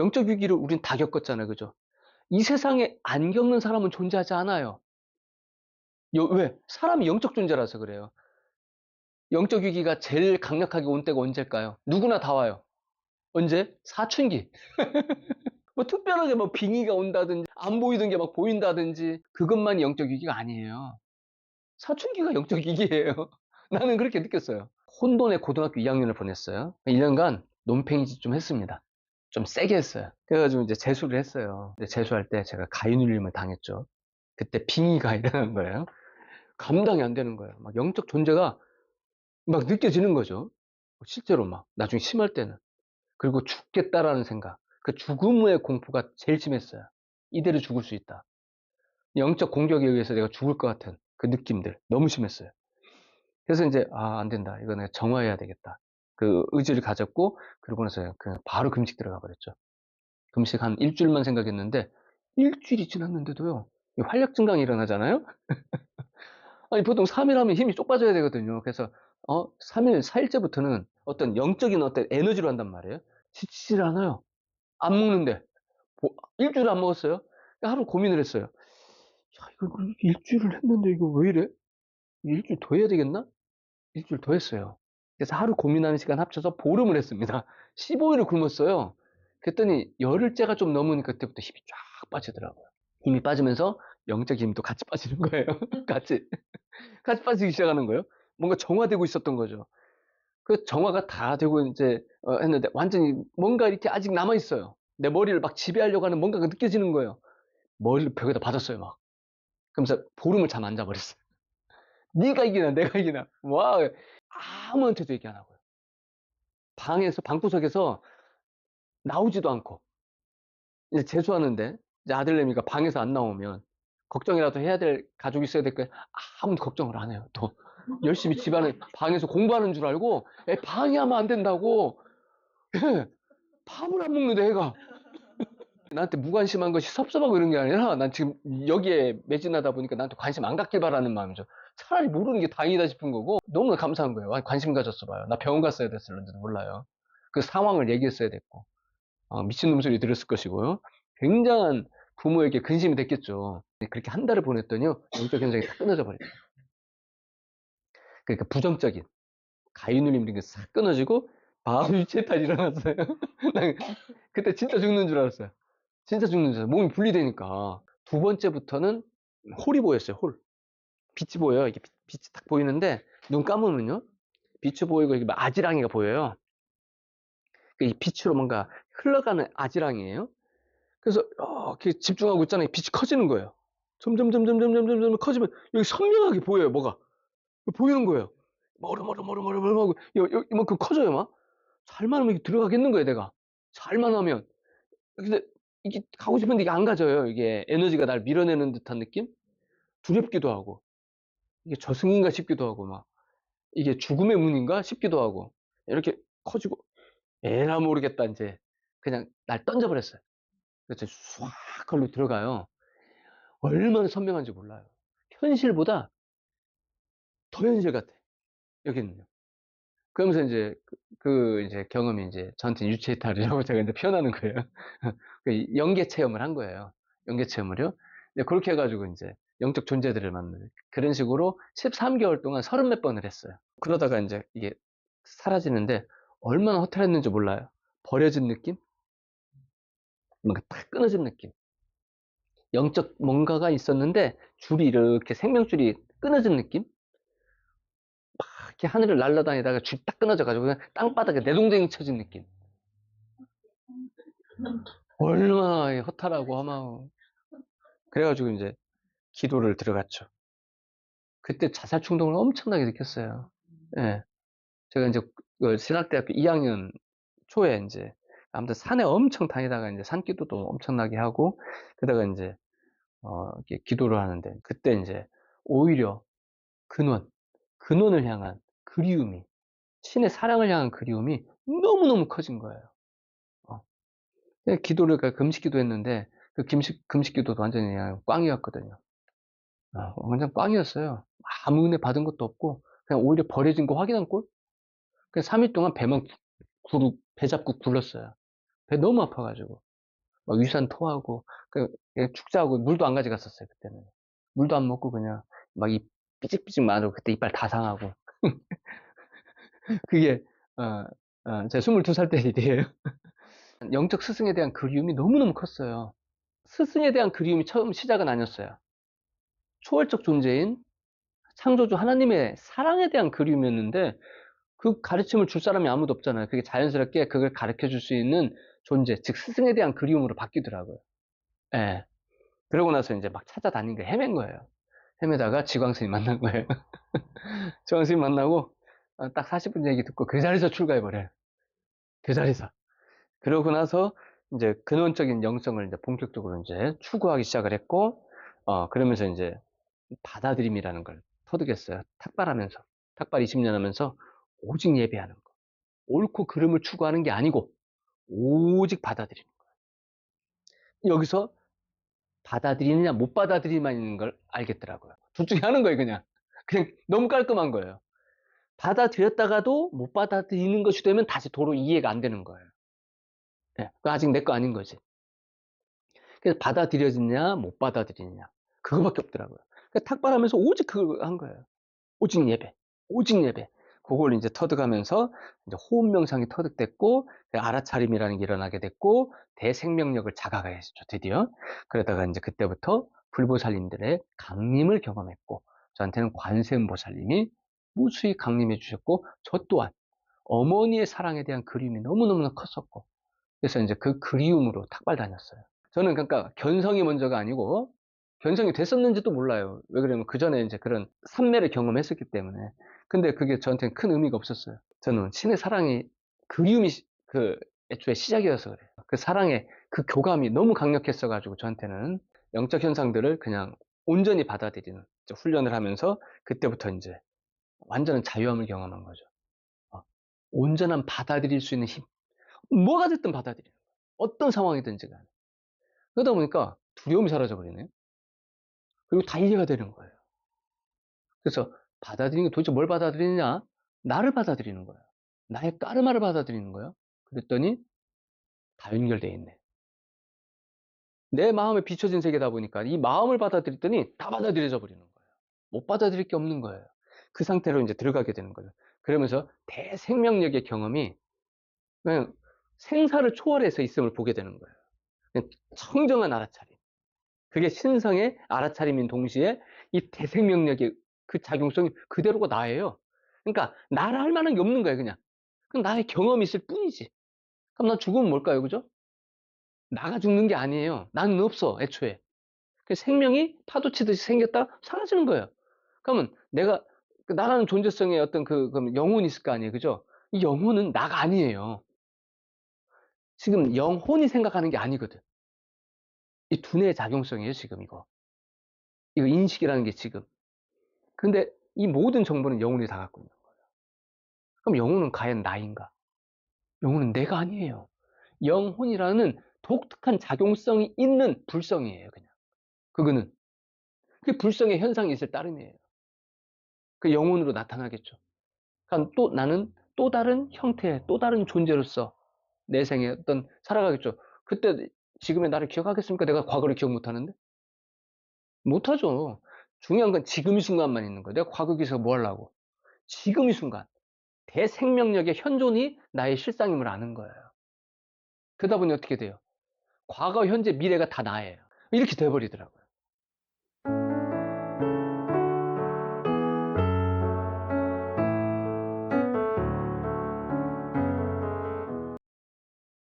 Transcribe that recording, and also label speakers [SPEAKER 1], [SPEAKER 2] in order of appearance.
[SPEAKER 1] 영적 위기를 우린 다 겪었잖아요. 그죠? 이 세상에 안 겪는 사람은 존재하지 않아요. 여- 왜? 사람이 영적 존재라서 그래요. 영적 위기가 제일 강력하게 온 때가 언제일까요? 누구나 다 와요. 언제? 사춘기. 뭐 특별하게 뭐 빙의가 온다든지 안 보이던 게 막 보인다든지 그것만이 영적 위기가 아니에요. 사춘기가 영적 위기예요. 나는 그렇게 느꼈어요. 혼돈의 고등학교 2학년을 보냈어요. 1년간 논팽이짓 좀 했습니다. 좀 세게 했어요. 그래가지고 이제 재수를 했어요. 재수할 때 제가 가인울림을 당했죠. 그때 빙의가 일어난 거예요. 감당이 안 되는 거예요. 막 영적 존재가 막 느껴지는 거죠. 실제로 막 나중에 심할 때는. 그리고 죽겠다라는 생각. 그 죽음의 공포가 제일 심했어요. 이대로 죽을 수 있다. 영적 공격에 의해서 내가 죽을 것 같은 그 느낌들 너무 심했어요. 그래서 이제 아 안 된다. 이거 내가 정화해야 되겠다. 그 의지를 가졌고 그러고 나서 그냥 바로 금식 들어가 버렸죠. 금식 한 일주일만 생각했는데 일주일이 지났는데도요. 이 활력 증강이 일어나잖아요. 아니 보통 3일 하면 힘이 쪽 빠져야 되거든요. 그래서 어 3일 4일째부터는 어떤 영적인 어떤 에너지로 한단 말이에요. 지치질 않아요. 안 먹는데 보- 일주일 안 먹었어요. 하루 고민을 했어요. 야 이거 일주일을 했는데 이거 왜 이래? 일주일 더 해야 되겠나? 일주일 더 했어요. 그래서 하루 고민하는 시간 합쳐서 보름을 했습니다. 15일을 굶었어요. 그랬더니 열흘째가 좀 넘으니까 그때부터 힘이 쫙 빠지더라고요. 힘이 빠지면서 영적 힘도 같이 빠지는 거예요. 같이. 같이 빠지기 시작하는 거예요. 뭔가 정화되고 있었던 거죠. 그 정화가 다 되고 이제 어, 했는데 완전히 뭔가 이렇게 아직 남아 있어요. 내 머리를 막 지배하려고 하는 뭔가가 느껴지는 거예요. 머리를 벽에다 받았어요, 막. 그러면서 보름을 잠 안 자버렸어요. 네가 이기나 내가 이기나. 와 아무한테도 얘기 안 하고요. 방에서 방구석에서 나오지도 않고 이제 재수하는데 이제 아들내미가 방에서 안 나오면 걱정이라도 해야 될 가족이 있어야 될 거야. 아무도 걱정을 안 해요. 또 열심히 집안에 방에서 공부하는 줄 알고 애 방해하면 안 된다고 예, 밥을 안 먹는데 애가 나한테 무관심한 것이 섭섭하고 이런 게 아니라 난 지금 여기에 매진하다 보니까 나한테 관심 안 갖길 바라는 마음이죠. 차라리 모르는 게 다행이다 싶은 거고 너무나 감사한 거예요. 아, 관심 가졌어 봐요. 나 병원 갔어야 됐을는지도 몰라요. 그 상황을 얘기했어야 됐고 어, 미친놈 소리 들었을 것이고요. 굉장한 부모에게 근심이 됐겠죠. 그렇게 한 달을 보냈더니요. 영적 현장이 다 끊어져 버렸어요. 그러니까 부정적인 가위눌림 이런 게 싹 끊어지고 바로 유체탈이 일어났어요. 난 그때 진짜 죽는 줄 알았어요. 진짜 죽는 줄 알았어요. 몸이 분리되니까. 두 번째부터는 홀이 보였어요. 홀. 빛이 보여요. 이게 빛- 빛이 딱 보이는데 눈 감으면요. 빛이 보이고 이게 막 아지랑이가 보여요. 그이 빛으로 뭔가 흘러가는 아지랑이에요. 그래서 이렇게 집중하고 있잖아요. 빛이 커지는 거예요. 점점 점점 점점 점점 커지면 여기 선명하게 보여요. 뭐가 보이는 거예요. 머르머르머르머르 하고 이만큼 커져요. 막 잘만 하면 들어가겠는 거예요. 내가 잘만 하면 근데 이게 가고 싶은데 이게 안 가져요. 이게 에너지가 날 밀어내는 듯한 느낌? 두렵기도 하고 이게 저승인가 싶기도 하고 막 이게 죽음의 문인가 싶기도 하고 이렇게 커지고 에라 모르겠다 이제 그냥 날 던져버렸어요. 그래서 swak 걸로 들어가요. 얼마나 선명한지 몰라요. 현실보다 더 현실 같아. 여기는요. 그러면서 이제 그, 그 이제 경험이 이제 저한테 유체이탈이라고 제가 이제 표현하는 거예요. 그 연계 체험을 한 거예요. 연계 체험을요. 그렇게 해가지고 이제 영적 존재들을 만나는 그런 식으로 13개월 동안 서른 몇 번을 했어요. 그러다가 이제 이게 사라지는데 얼마나 허탈했는지 몰라요. 버려진 느낌? 뭔가 탁 끊어진 느낌. 영적 뭔가가 있었는데 줄이 이렇게 생명줄이 끊어진 느낌? 막 이렇게 하늘을 날아다니다가 줄이 딱 끊어져가지고 그냥 땅바닥에 내동댕이 쳐진 느낌. 얼마나 허탈하고 험하고. 그래가지고 이제 기도를 들어갔죠. 그때 자살 충동을 엄청나게 느꼈어요. 예. 제가 이제 그 신학대학교 2학년 초에 이제 아무튼 산에 엄청 다니다가 이제 산기도도 엄청나게 하고 그러다가 이제 어 기도를 하는데 그때 이제 오히려 근원 근원을 향한 그리움이 신의 사랑을 향한 그리움이 너무너무 커진 거예요. 어. 그냥 기도를 그 금식 기도 했는데 그 금식 금식 기도도 완전히 그냥 꽝이었거든요. 어, 완전 꽝이었어요. 아무 은혜 받은 것도 없고 그냥 오히려 버려진 거 확인한 꼴. 그래서 3일 동안 배만 구, 배 잡고 굴렀어요. 배 너무 아파가지고. 막 위산 토하고 그 예, 축제하고 물도 안 가져갔었어요 그때는 물도 안 먹고 그냥 막 이 삐직삐직 마르고 그때 이빨 다 상하고 그게 어, 어, 제 22살 때 일이에요 영적 스승에 대한 그리움이 너무너무 컸어요 스승에 대한 그리움이 처음 시작은 아니었어요 초월적 존재인 창조주 하나님의 사랑에 대한 그리움이었는데 그 가르침을 줄 사람이 아무도 없잖아요. 그게 자연스럽게 그걸 가르쳐 줄 수 있는 존재, 즉 스승에 대한 그리움으로 바뀌더라고요. 예. 그러고 나서 이제 막 찾아다닌 게 헤맨 거예요. 헤매다가 지광스님 만난 거예요. 지광스님 만나고 어, 딱 40분 얘기 듣고 그 자리에서 출가해버려요. 그 자리에서. 그러고 나서 이제 근원적인 영성을 이제 본격적으로 이제 추구하기 시작을 했고, 어, 그러면서 이제 받아들임이라는 걸 터득했어요. 탁발하면서. 탁발 20년 하면서 오직 예배하는 거. 옳고 그름을 추구하는 게 아니고 오직 받아들이는 거예요. 여기서 받아들이느냐 못 받아들이만 있는 걸 알겠더라고요. 둘 중에 하는 거예요, 그냥. 그냥 너무 깔끔한 거예요. 받아들였다가도 못 받아들이는 것이 되면 다시 도로 이해가 안 되는 거예요. 네, 아직 내 거 아닌 거지. 그래서 받아들여지냐 못 받아들이느냐 그거밖에 없더라고요. 그러니까 탁발하면서 오직 그거 한 거예요. 오직 예배, 오직 예배. 그걸 이제 터득하면서 이제 호흡 명상이 터득됐고 알아차림이라는 게 일어나게 됐고 대생명력을 자각하게 했죠 드디어 그러다가 이제 그때부터 불보살님들의 강림을 경험했고 저한테는 관세음보살님이 무수히 강림해 주셨고 저 또한 어머니의 사랑에 대한 그리움이 너무너무 컸었고 그래서 이제 그 그리움으로 탁발 다녔어요. 저는 그러니까 견성이 먼저가 아니고 견성이 됐었는지도 몰라요. 왜 그러면 그 전에 이제 그런 삼매를 경험했었기 때문에 근데 그게 저한테는 큰 의미가 없었어요. 저는 신의 사랑이 그리움이 그 애초에 시작이어서 그래요. 그 사랑의 그 교감이 너무 강력했어가지고 저한테는 영적 현상들을 그냥 온전히 받아들이는 훈련을 하면서 그때부터 이제 완전한 자유함을 경험한 거죠. 어, 온전한 받아들일 수 있는 힘. 뭐가 됐든 받아들이는 거예요. 어떤 상황이든지 간에. 그러다 보니까 두려움이 사라져 버리네요. 그리고 다 이해가 되는 거예요. 그래서 받아들이는 게 도대체 뭘 받아들이느냐? 나를 받아들이는 거야. 나의 까르마를 받아들이는 거야. 그랬더니 다 연결되어 있네. 내 마음에 비춰진 세계다 보니까 이 마음을 받아들였더니 다 받아들여져 버리는 거예요. 못 받아들일 게 없는 거예요. 그 상태로 이제 들어가게 되는 거죠. 그러면서 대생명력의 경험이 그냥 생사를 초월해서 있음을 보게 되는 거예요. 청정한 알아차림. 그게 신성의 알아차림인 동시에 이 대생명력의 그 작용성이 그대로가 나예요. 그러니까 나를 할 만한 게 없는 거예요, 그냥. 그냥 나의 경험이 있을 뿐이지. 그럼 나 죽으면 뭘까요, 그죠? 나가 죽는 게 아니에요. 나는 없어, 애초에. 그 생명이 파도 치듯이 생겼다 사라지는 거예요. 그러면 내가 그 나라는 존재성의 어떤 그 영혼이 있을 거 아니에요, 그죠? 이 영혼은 나가 아니에요. 지금 영혼이 생각하는 게 아니거든. 이 두뇌의 작용성이에요, 지금 이거. 이거 인식이라는 게 지금. 근데 이 모든 정보는 영혼이 다 갖고 있는 거예요. 그럼 영혼은 과연 나인가? 영혼은 내가 아니에요. 영혼이라는 독특한 작용성이 있는 불성이에요, 그냥. 그거는. 그 불성의 현상이 있을 따름이에요. 그 영혼으로 나타나겠죠. 그러니까 또 나는 또 다른 형태의 또 다른 존재로서 내 생에 어떤 살아가겠죠. 그때 지금의 나를 기억하겠습니까? 내가 과거를 기억 못하는데? 못하죠. 중요한 건 지금 이 순간만 있는 거예요. 내가 과거 기에서 뭐 하려고? 지금 이 순간. 대생명력의 현존이 나의 실상임을 아는 거예요. 그러다 보니 어떻게 돼요? 과거, 현재, 미래가 다 나예요. 이렇게 돼버리더라고요.